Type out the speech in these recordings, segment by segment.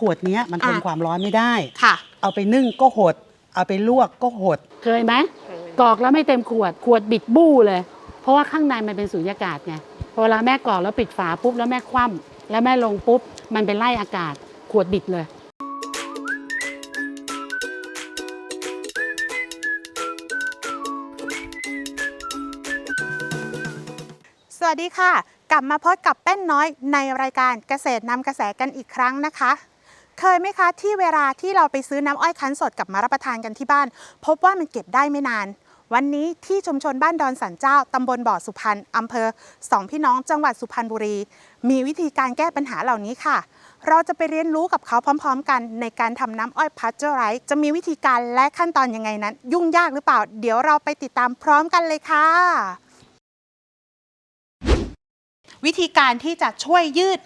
ขวดเนี้ยมันทนอะ ความร้อนไม่ได้ ค่ะ เอาไปนึ่งก็หด เอาไปลวกก็หด เคยไหมกรอกแล้วไม่เต็มขวดขวดบิดบู้เลย เพราะว่าข้างในมันเป็นสุญญากาศไงพอเวลาแม่กรอกแล้วปิดฝาปุ๊บแล้วแม่คว่ำแล้วแม่ลงปุ๊บ มันเป็นไล่อากาศ ขวดบิดเลย สวัสดีค่ะ กลับมาพบกับแป้นน้อยในรายการเกษตรนำกระแสกันอีกครั้งนะคะ เคยไหมคะที่เวลาที่เราไปซื้อน้ำอ้อยคั้นสดกลับมารับประทานกันที่บ้าน พบว่ามันเก็บได้ไม่นาน วันนี้ที่ชุมชนบ้านดอนสันเจ้าตำบลบ่อสุพรรณอำเภอสองพี่น้องจังหวัดสุพรรณบุรี มีวิธีการแก้ปัญหาเหล่านี้ค่ะ เราจะไปเรียนรู้กับเขาพร้อม ๆ กันในการทำน้ำอ้อยพัชเจอร์ไรส์จะมีวิธีการและขั้นตอนยังไงนั้น ยุ่งยากหรือเปล่า เดี๋ยวเราไปติดตามพร้อมกันเลยค่ะ วิธีการที่จะช่วยยืด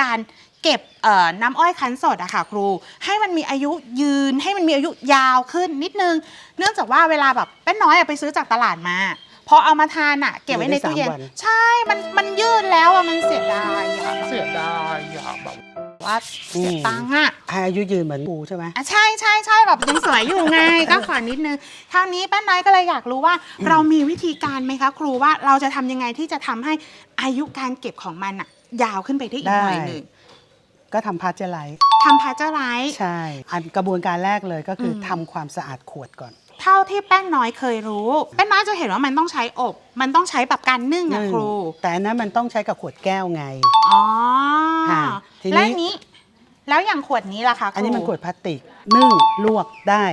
การเก็บเอ่อน้ำอ้อยคั้นสดอะค่ะครู ให้มันมีอายุยืนให้มันมีอายุยาวขึ้นนิดนึง เนื่องจากว่าเวลาแบบแป้นน้อยอะไปซื้อจากตลาดมาพอเอามาทานอะเก็บไว้ในตู้เย็นอยู่ได้สามวันใช่ มันมันยืดแล้วอะมันเสียดายอะเสียดายอย่าแบบว่าเสียตังค์อะให้อายุยืนเหมือนปูใช่ไหมอะใช่ใช่ใช่แบบยังสวยอยู่ไง ก็ขอนิดนึงคราวนี้ป้าน้อยก็เลยอยากรู้ว่า เรามีวิธีการไหมคะ ครูว่าเราจะทำยังไงที่จะทำให้อายุการเก็บของมันอะ ยาวขึ้นไปได้อีกหน่อยหนึ่งก็ทำพาสเจอร์ไลท์ทำพาสเจอร์ไลท์ใช่ อันกระบวนการแรกเลยก็คืออมทำความสะอาดขวดก่อน เท่าที่แป้งน้อยเคยรู้แป้งน้อยจะเห็นว่ามันต้องใช้อบ มันต้องใช้แบบการนึ่งอะนึ่งครู แต่อันนั้นมันต้องใช้กับขวดแก้วไงอ๋อค่ะทีนี้แล้วอันนี้ แล้วอย่างขวดนี้ล่ะคะครูอันนี้มันขวดพลาสติกนึ่งลวกได้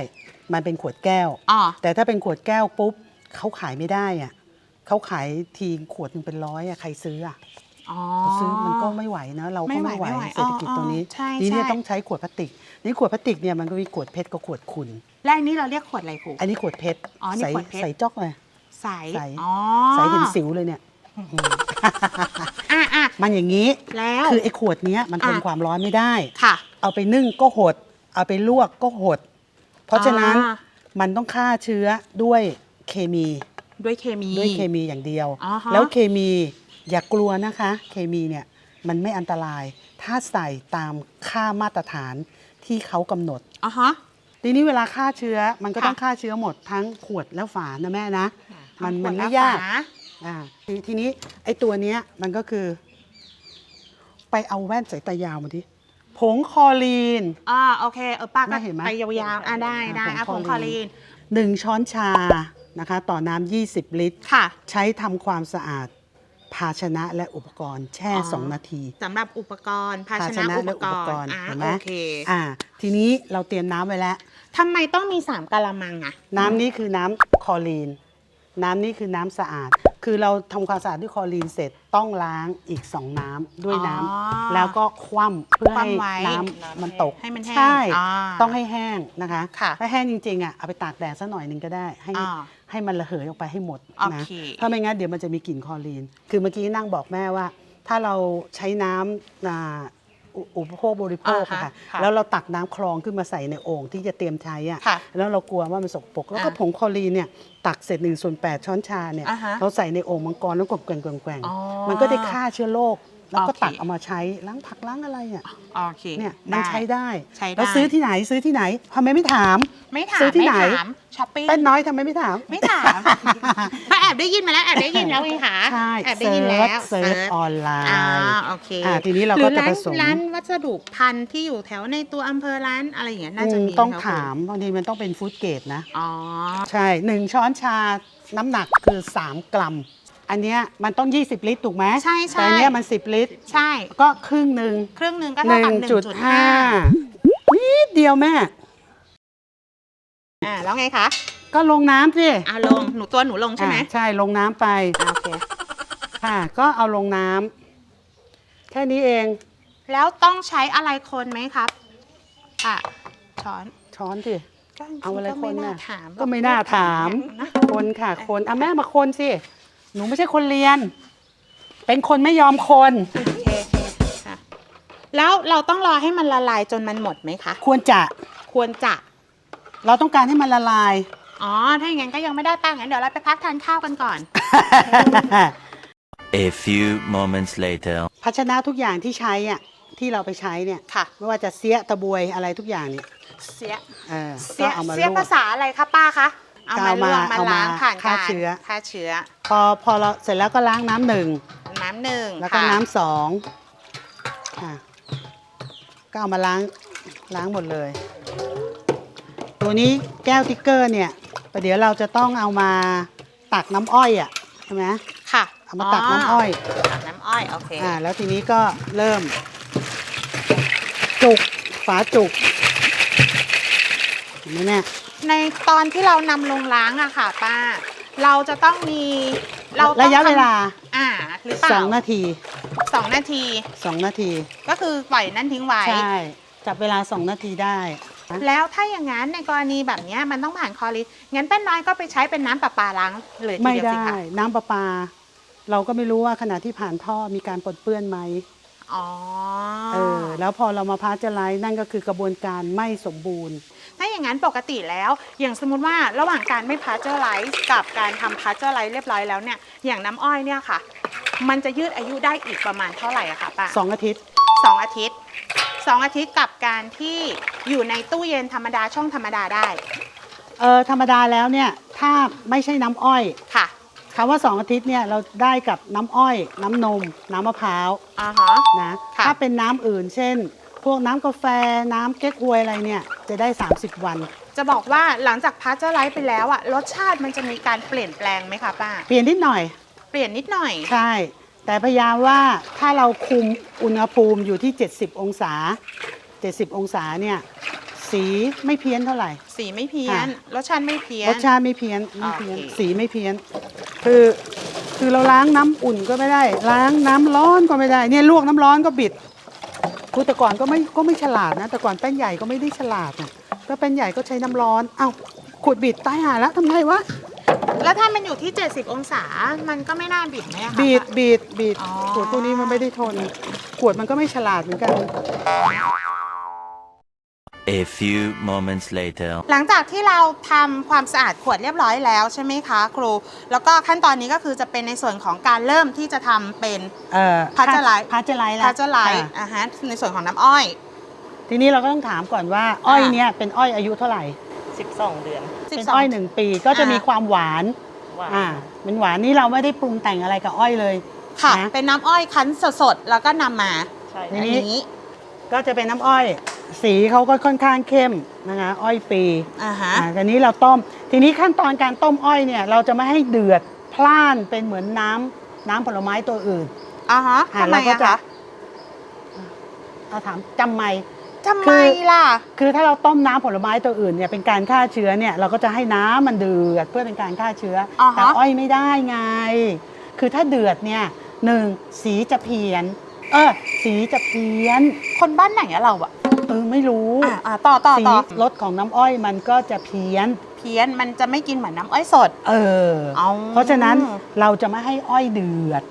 มันเป็นขวดแก้วอ๋อแต่ถ้าเป็นขวดแก้วปุ๊บเขาขายไม่ได้อะเขาขายทีขวดหนึงเป็นร้อยอะใครซื้ออะ อ๋อซื้อมันก็ไม่ไหวนะเราไม่ก็ไหวไม่ไหวไม่ไหวเศรษฐกิจอ๋อตรงนี้ใช่นี่เนี่ยใช่ ต้องใช้ขวดพลาสติกนี่ขวดพลาสติกเนี่ยมันก็มีขวดเพชรกับขวดขุ่นและอันนี้เราเรียกขวดอะไรครู อันนี้ขวดเพชรอ๋อนี่ใสขวดเพชร ใสจอกเลย ใสใส อ๋อใสเห็นสิวเลยเนี่ยอะอะมันอย่างนี้ แล้ว คือไอ้ขวดเนี้ยมันทนอะ ความร้อนไม่ได้ ค่ะ เอาไปนึ่งก็หด เอาไปลวกก็หด เพราะฉะนั้นอ่า มันต้องฆ่าเชื้อด้วยเคมีด้วยเคมี ด้วยเคมีอย่างเดียว อ่าฮะแล้วเคมี อย่ากลัวนะคะ เคมีเนี่ยมันไม่อันตราย ถ้าใส่ตามค่ามาตรฐานที่เขากำหนดอ๋อฮะ ทีนี้เวลาฆ่าเชื้อมันก็ค่ะต้องฆ่าเชื้อหมดทั้งขวดและฝานะแม่นะ มันขวมัดนละไม่ยากฝอ่าทีทีนี้ไอ้ตัวเนี้ยมันก็คือ ไปเอาแว่นสายตายาวมาดิผงคลอรีน อ่าโอเคเออป้าแม่ก็เห็นไหมไปยาวๆอะได้ได้อะอะผผงงคคลลออรีรีน นหนึ่งช้อนชานะคะ ต่อน้ำ20 ลิตร ค่ะ ใช้ทำความสะอาด ภาชนะและอุปกรณ์แช่ อ๋อ 2 นาทีสำหรับอุปกรณ์ภาชนะอุปและกรณ์อ่าเห็นไหมโอเคอ่า ทีนี้เราเตรียมน้ำไว้แล้ว ทำไมต้องมีสามกะละมังอะน้ำนี้คือน้ำคลอรีน น้ำนี้คือน้ำสะอาด คือเราทำความสะอาดด้วยคลอรีนเสร็จต้องล้างอีก 2 น้ำด้วยน้ำอ๋อ แล้วก็คว่ำเพื่อให้คว่ำไว้น้ำมันตกให้มันแห้งใช่อ่าต้องให้แห้งนะคะ ค่ะ ถ้าแห้งจริงๆอะเอาไปตากแดดสักหน่อยหนึงก็ได้ให้ อ่า ให้มันระเหยออกไปให้หมดโอนะเคถ้าไม่งั้นเดี๋ยวมันจะมีกลิ่นคลอรีน คือเมื่อกี้นั่งบอกแม่ว่า ถ้าเราใช้น้ำอ่าอุอุปโภคบริโภคอะอ่าฮะค่ะค่ะแล้วเราตักน้ำคลองขึ้นมาใส่ในโอ่งที่จะเตรียมใช้อะค่ะแล้วเรากลัวว่ามันสกปรกแล้วก็อ่าผงคลอรีนเนี่ยตักเสร็จหนึ่งส่วนแปดช้อนชาเนี่ยอ่าฮะเราใส่ในโอ่งมังกรแล้วกดแกว่งแกว่งแกว่งอ๋อมันก็ได้ฆ่าเชื้อโรค แล้วก็โอเคตักเอามาใช้ล้างผักล้างอะไรอะโอเคเนี่ยมันใช้ได้ใช้ได้แล้วซื้อที่ไหนซื้อที่ไหนทำไมไม่ถาม ไม่ถามซื้อที่ไหนม่ถามช้อปปิ้งเป็นน้อยทำไมไม่ถาม ไม่ถามเพราะแอบได้ยินมาแล้วแอบได้ยินแล้วไงคะใช่แอบได้ยินแล้วเซิร์ชออนไลอ่าน์โอเคอ่าทีนี้เราหก็รือจะร้าผนสมร้านวัสดุพันธุ์ที่อยู่แถวในตัวอำเภอร้านอะไรอย่างเงี้ยน่าจะอืมมีต้องนะคะถามบางทีมันต้องเป็นฟู้ดเกรดนะอ๋อใช่หนึ่งช้อนชาน้ำหนักคือ 3 กรัม อันเนี้ยมันต้อง 20 ลิตรถูกไหมใช่ใช่ แต่อันเนี้ยมัน 10 ลิตร ใช่ ก็ครึ่งหนึ่งครึ่งหนึ่งก็เท่ากับหนึ่งจุดห้า1.5 นิดเดียวแม่ อ่าแล้วไงคะก็ลงน้ำสิอ่าลงหนูตัวหนูลงใช่ไหมอ่าใช่ลงน้ำไป อ่าโอเค ค่ะ ก็เอาลงน้ำแค่นี้เอง แล้วต้องใช้อะไรคนไหมครับ อะ ช้อนช้อนสิ ก็เอาอะไรก็ม่คนน่ะถามก็ไม่น่าถามนะคนค่ะ คนอะแม่มาคนสิห นูไม่ใช่คนเรียน เป็นคนไม่ยอมคนโอเคโอเคค่ะ แล้วเราต้องรอให้มันละลายจนมันหมดไหมคะ ควรจะ ควรจะ เราต้องการให้มันละลาย อ๋อ ถ้าอย่างนั้นก็ยังไม่ได้ตั้งงั้นเดี๋ยวเราไปพักทานข้าวกันก่อน A few moments later ภาชนะทุกอย่างที่ใช้อะที่เราไปใช้เนี่ยค่ะ ไม่ว่าจะเสียตะบวยอะไรทุกอย่างเนี่ยเสีย เออเสียก็เอามาเสียลวภากษาอะไรคะป้าคะ เอามาเอาลมาวกมาเอามาล้างผ่านฆ่าการเชื้อ ฆ่าเชื้อ พอพอเราเสร็จแล้วก็ล้างน้ำหนึ่งน้ำหนึ่งแล้วก็ค่ะน้ำสองค่ะก็เอามาล้างล้างหมดเลย ตัวนี้แก้วติ๊กเกอร์เนี่ยประเดี๋ยวเราจะต้องเอามาตักน้ำอ้อยอะใช่ไหมค่ะเอามาตักน้ำอ้อย ตักน้ำอ้อยโอเคอ่าแล้วทีนี้ก็เริ่ม จุกฝาจุกเห็นไหมเนี่ย ในตอนที่เรานำลงล้างอะค่ะป้า เราจะต้องมีเราต้องระยะเวลา ทำอ่าหรือเปล่าสองนาทีสองนาที สองนาที ก็คือปล่อยนั่นทิ้งไว้ ใช่ จับเวลาสองนาทีได้ แล้วถ้าอย่างนั้นในกรณีแบบเนี้ยมันต้องผ่านคอลิสงั้นแป้นน้อยก็ไปใช้เป็นน้ำประปาล้างเลยทีไม่เดียวได้สิคะน้ำประปา เราก็ไม่รู้ว่าขณะที่ผ่านท่อมีการปนเปื้อนไหมอ๋อเออแล้วพอเรามาพาสเจอร์ไลซ์นั่นก็คือกระบวนการไม่สมบูรณ์ ถ้าอย่างนั้นปกติแล้ว อย่างสมมติว่าระหว่างการไม่พาสเจอร์ไลซ์กับการทำพาสเจอร์ไลซ์เรียบร้อยแล้วเนี่ยอย่างน้ำอ้อยเนี่ยค่ะ มันจะยืดอายุได้อีกประมาณเท่าไหร่อะคะป้าสองอาทิตย์สองอาทิตย์สองอาทิตย์กับการที่อยู่ในตู้เย็นธรรมดาช่องธรรมดาได้เออธรรมดาแล้วเนี่ยถ้าไม่ใช่น้ำอ้อยค่ะคำว่า 2 อาทิตย์เนี่ยเราได้กับน้ำอ้อย น้ำนม น้ำมะพร้าวอ่าฮะนะค่ะ ถ้าเป็นน้ำอื่นเช่น พวกน้ำกาแฟน้ำเก๊กฮวยอะไรเนี่ยจะได้ 30 วัน จะบอกว่าหลังจากพาสเจอร์ไลซ์ไปแล้วอะรสชาติมันจะมีการเปลี่ยนแปลงไหมคะป้า เปลี่ยนนิดหน่อย เปลี่ยนนิดหน่อย ใช่ แต่พยายามว่าถ้าเราคุมอุณหภูมิอยู่ที่ 70 องศา 70 องศาเนี่ยสีไม่เพี้ยนเท่าไหร่ สีไม่เพี้ยนค่ะรสชาติไม่เพี้ยน รสชาติไม่เพี้ยนไม่เพี้ยนโอเคสีไม่เพี้ยน คือคือเราล้างน้ำอุ่นก็ไม่ได้ ล้างน้ำร้อนก็ไม่ได้ เนี่ยลวกน้ำร้อนก็บิด คือแต่ก่อนก็ไม่ก็ไม่ฉลาดนะ แต่ก่อนแป้นใหญ่ก็ไม่ได้ฉลาดนะก็แป้นใหญ่ก็ใช้น้ำร้อน เอ้าขูดบิดตายหาแล้วทำไงวะ แล้วถ้ามันอยู่ที่ 70 องศา มันก็ไม่น่าบิดไหมอะคะ บีดบีดบีดอ๋อ ขวดพวกนี้มันไม่ได้ทน ขวดมันก็ไม่ฉลาดเหมือนกัน A few moments later. หลังจากที่เราทำความสะอาดขวดเรียบร้อยแล้วใช่ไหมคะครู แล้วก็ขั้นตอนนี้ก็คือจะเป็นในส่วนของการเริ่มที่จะทำเป็นเอ่อพาสเจอร์ไลซ์พาสเจอร์ไลซ์แล้วพาสเจอร์ไลซ์อะอ่าฮะในส่วนของน้ำอ้อย ทีนี้เราก็ต้องถามก่อนว่า อ้อยเนี่ยเป็นอ้อยอายุเท่าไหร่ 12 เดือนเป็นอ้อยหนึ่งปีก็จะอ่ามีมีความหวานหวานอ่าเป็นหวานนี่เราไม่ได้ปรุงแต่งอะไรกับอ้อยเลย ค่ะ นะเป็นน้ำอ้อยคั้นสดๆ แล้วก็นำมาใช่ทีอันนี้นี้ ก็จะเป็นน้ำอ้อย สีเขาก็ค่อนข้างเข้มนะคะอ้อยปีอ่าฮะ อ่าทีนี้เราต้ม ทีนี้ขั้นตอนการต้มอ้อยเนี่ยเราจะไม่ให้เดือดพล่านเป็นเหมือนน้ำน้ำผลไม้ตัวอื่นอ่าฮะอ่าทำไมเราก็อะจะคะเราถามจำไหม ทำไมล่ะ คือถ้าเราต้มน้ำผลไม้ตัวอื่นเนี่ยเป็นการฆ่าเชื้อเนี่ยเราก็จะให้น้ำมันเดือดเพื่อเป็นการฆ่าเชื้อออฮะ แต่อ้อยไม่ได้ไง คือถ้าเดือดเนี่ยหนึ่งสีจะเพี้ยน เออสีจะเพี้ยน คนบ้านไหนอะเราอะ เออไม่รู้อ่าอ่าต่อต่อสีต่อรสของน้ำอ้อยมันก็จะเพี้ยน เพี้ยนมันจะไม่กินเหมือนน้ำอ้อยสด เออ เอา เพราะฉะนั้นเราจะไม่ให้อ้อยเดือด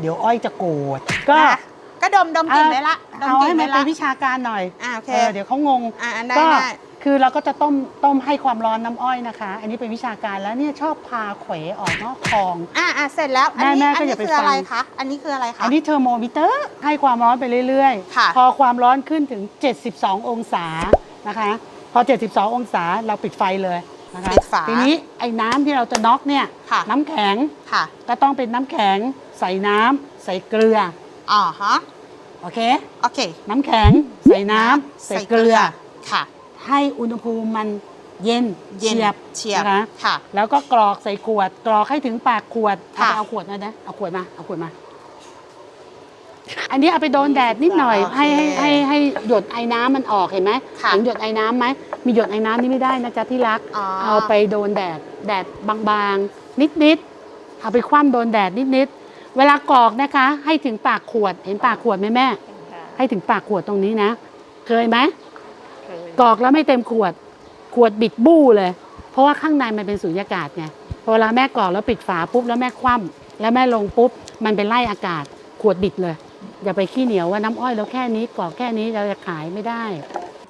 เดี๋ยวอ้อยจะโกรธก็ นะก็ดมดมกลิ่นได้ละดมเอากลิ่ให้นมัได้นเป็นละวิชาการหน่อยอ่าโอเคเออเดี๋ยวเขางง อ่าอันได้ก็ ได้ คือเราก็จะต้มต้มให้ความร้อนน้ำอ้อยนะคะ อันนี้เป็นวิชาการแล้วเนี่ยชอบพาเขวออกนอกคลอง อ่าอ่าเสร็จแล้ว อันนี้แม่แม่อัก็นอย่านี้ไปคืออะไรฟัง คะ อันนี้คืออะไรคะ อันนี้เทอร์โมมิเตอร์ให้ความร้อนไปเรื่อยค่ะ พอความร้อนขึ้นถึง 72 องศานะคะ พอ 72 องศาเราปิดไฟเลยนะคะปิดฝาทีนี้ไอ้น้ำที่เราจะน็อกเนี่ยค่ะ น้ำแข็งค่ะก็ต้องเป็นน้ำแข็ง ใส่น้ำใส่เกลืออ๋อฮะโอเค โอเคน้ำแข็ง ใส่น้ำใส่เกลือ ค่ะ ให้อุณหภูมิมันเย็นเย็นเฉียบเฉียบนะคะค่ะ แล้วก็กรอกใส่ขวด กรอกให้ถึงปากขวดเอาค่ะไปเอาขวดมานะเอาขวดมาเอาขวดมา อันนี้เอาไปโดนแดดนิดหน่อย โอเคให้ให้ให้ให้หยดไอ้น้ำมันออกเห็นไหมค่ะ เห็นหยดไอ้น้ำไหมมีหยดไอ้น้ำนี่ไม่ได้นะจ๊ะที่รักอ๋อเอาไปโดนแดดแดดบางๆ นิดๆเอาไปคว่ำโดนแดดนิดๆเวลากรอกนะคะ ให้ถึงปากขวด เห็นปากขวดไหมแม่ ให้ถึงปากขวดตรงนี้นะ เคยไหมเคย กรอกแล้วไม่เต็มขวด ขวดบิดบู้เลย เพราะว่าข้างในมันเป็นสุญญากาศไงพอเวลาแม่กรอกแล้วปิดฝาปุ๊บแล้วแม่คว่ำแล้วแม่ลงปุ๊บมันเป็นไล่อากาศ ขวดบิดเลย อย่าไปขี้เหนียวว่าน้ำอ้อยเราแค่นี้กรอกแค่นี้เราจะขายไม่ได้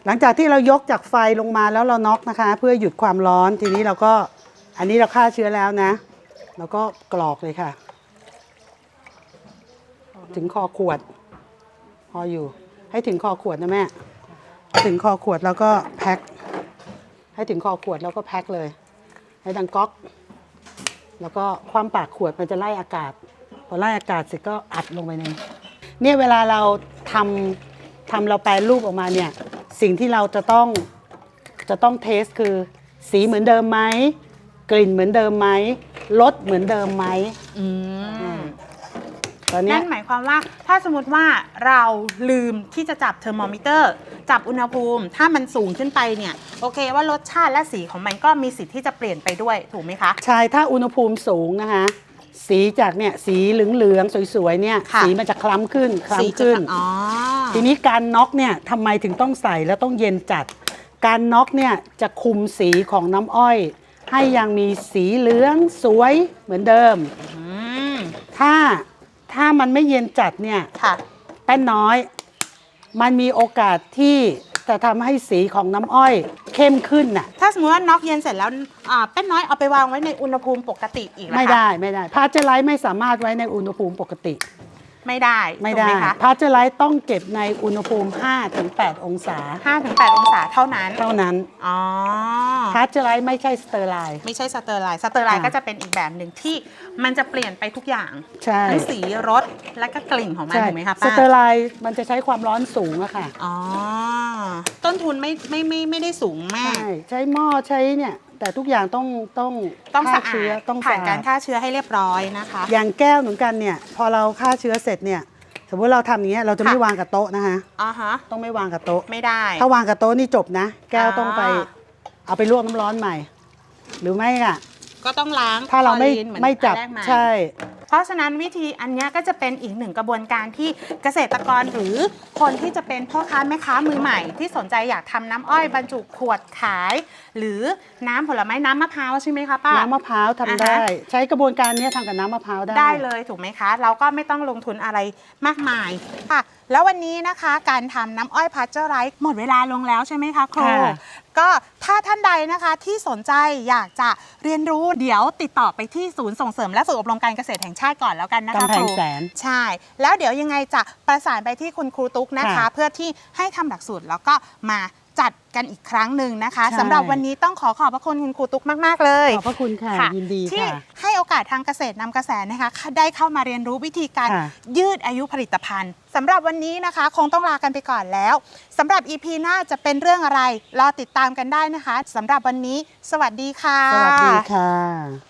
หลังจากที่เรายกจากไฟลงมาแล้วเราน็อกนะคะ เพื่อหยุดความร้อนทีนี้เราก็อันนี้เราฆ่าเชื้อแล้วนะเราก็กรอกเลยค่ะ ถึงคอขวด พออยู่ ให้ถึงคอขวดนะแม่ ถึงคอขวดแล้วก็แพ็คให้ถึงคอขวดแล้วก็แพ็คเลย ให้ดังก๊อก แล้วก็ความปากขวดมันจะไล่อากาศ พอไล่อากาศเสร็จก็อัดลงไปในเนี่ยเวลาเราทำทำเราแปลรูปออกมาเนี่ยสิ่งที่เราจะต้องจะต้องเทสคือ สีเหมือนเดิมไหมกลิ่นเหมือนเดิมไหมรสเหมือนเดิมไหมอืม ตอนเนี้ย นั่นหมายความว่าถ้าสมมติว่าเราลืมที่จะจับเทอร์โมมิเตอร์ จับอุณหภูมิ ถ้ามันสูงขึ้นไปเนี่ย โอเคว่ารสชาติและสีของมันก็มีสิทธิ์ที่จะเปลี่ยนไปด้วยถูกไหมคะ ใช่ถ้าอุณหภูมิสูงนะคะ สีจากเนี่ยสีเหลืองๆสวยๆเนี่ยค่ะ สีมันจะคล้ำขึ้นคสีล้ำจะขึ้น อ๋อ ทีนี้การน็อกเนี่ยทำไมถึงต้องใส่แล้วต้องเย็นจัด การน็อกเนี่ยจะคุมสีของน้ำอ้อย ให้ยังมีสีเหลืองสวยเหมือนเดิม อืม ถ้า ถ้ามันไม่เย็นจัดเนี่ยค่ะ แป้นน้อย มันมีโอกาสที่จะทำให้สีของน้ำอ้อยเข้มขึ้นน่ะ ถ้าสมมติว่าน็อกเย็นเสร็จแล้วอ่าแป้นน้อยเอาไปวางไว้ในอุณหภูมิปกติอีกเหรอคะไม่ได้ไม่ได้พาเจอร์ไลท์ไม่สามารถไว้ในอุณหภูมิปกติ ไม่ได้ไม่ถูกได้หคะพาเจอร์ไลท์ต้องเก็บในอุณหภูมิ 5-8 องศา ห้าถึงแปดองศาเท่านั้นเท่านั้นอ๋อพาเจอร์ไลท์ไม่ใช่สเตอร์ไลน์ ไม่ใช่สเตอร์ไลน์สเตอร์ไลน์อ่าก็จะเป็นอีกแบบหนึ่งที่มันจะเปลี่ยนไปทุกอย่างใช่ทั้งสีรสและก็กลิ่นของมันใช่ถูกไหมคะสป้าเตอร์ไลน์มันจะใช้ความร้อนสูงอะค่ะ อ๋อ ต้นทุนไม่ไม่ไม่ไม่ได้สูงมาก ใช่ ใช้หม้อใช้เนี่ย แต่ทุกอย่างต้องต้องต้องฆ่าสะอาเชื้อดต้องผ่านสะกาอารดฆ่าเชื้อให้เรียบร้อยนะคะ อย่างแก้วเหมือนกันเนี่ย พอเราฆ่าเชื้อเสร็จเนี่ย สมมติเราทำอย่างเงี้ยเราจะค่ะ ไม่วางกับโต๊ะนะคะอ๋อฮะต้องไม่วางกับโต๊ะ ไม่ได้ ถ้าวางกับโต๊ะนี่จบนะ แก้วต้องไป อ่า เอาไปลวกน้ำร้อนใหม่ หรือไม่อะก็ต้องล้างถ้าเราไม่คลอรีนเหอนไม่จับอันแรกมาใช่ เพราะฉะนั้นวิธีอันเนี้ยก็จะเป็นอีกหนึ่งกระบวนการที่เกษตรกรหรือคนที่จะเป็นพ่อค้าแม่ค้ามือใหม่ ที่สนใจอยากทำน้ำอ้อยบรรจุขวดขาย หรือน้ำผลไม้น้ำมะพร้าวใช่ไหมคะป้าน้ำมะพร้าวทำอ่าฮะได้ ใช้กระบวนการเนี้ยทำกับน้ำมะพร้าวได้ได้เลยถูกไหมคะ เราก็ไม่ต้องลงทุนอะไรมากมายค่ะ แล้ววันนี้นะคะการทำน้ำอ้อยพัชเจอร์ไรส์หมดเวลาลงแล้วใช่ไหมคะครูค่ะ ก็ถ้าท่านใดนะคะที่สนใจอยากจะเรียนรู้เดี๋ยวติดต่อไปที่ศูนย์ส่งเสริมและฝึกอบรมการเกษตรแห่งชาติก่อนแล้วกันนะคะกำแพคงรูแสน ใช่ แล้วเดี๋ยวยังไงจะประสานไปที่คุณครูตุ๊กนะคะ ค่ะเพื่อที่ให้ทำหลักสูตรแล้วก็มาจัดกันอีกครั้งหนึ่งนะคะใช่ สำหรับวันนี้ต้องขอขอบพระคุณคุณครูตุ๊กมาก ๆ เลย ขอบพระคุณค่ะ ยินดีที่ค่ะให้ โอกาสทางเกษตรนำกระแสนะคะได้เข้ามาเรียนรู้วิธีการค่ะยืดอายุผลิตภัณฑ์สำหรับวันนี้นะคะ คงต้องลากันไปก่อนแล้วสำหรับ EP หน้าจะเป็นเรื่องอะไร รอติดตามกันได้นะคะสำหรับวันนี้ สวัสดีค่ะ สวัสดีค่ะ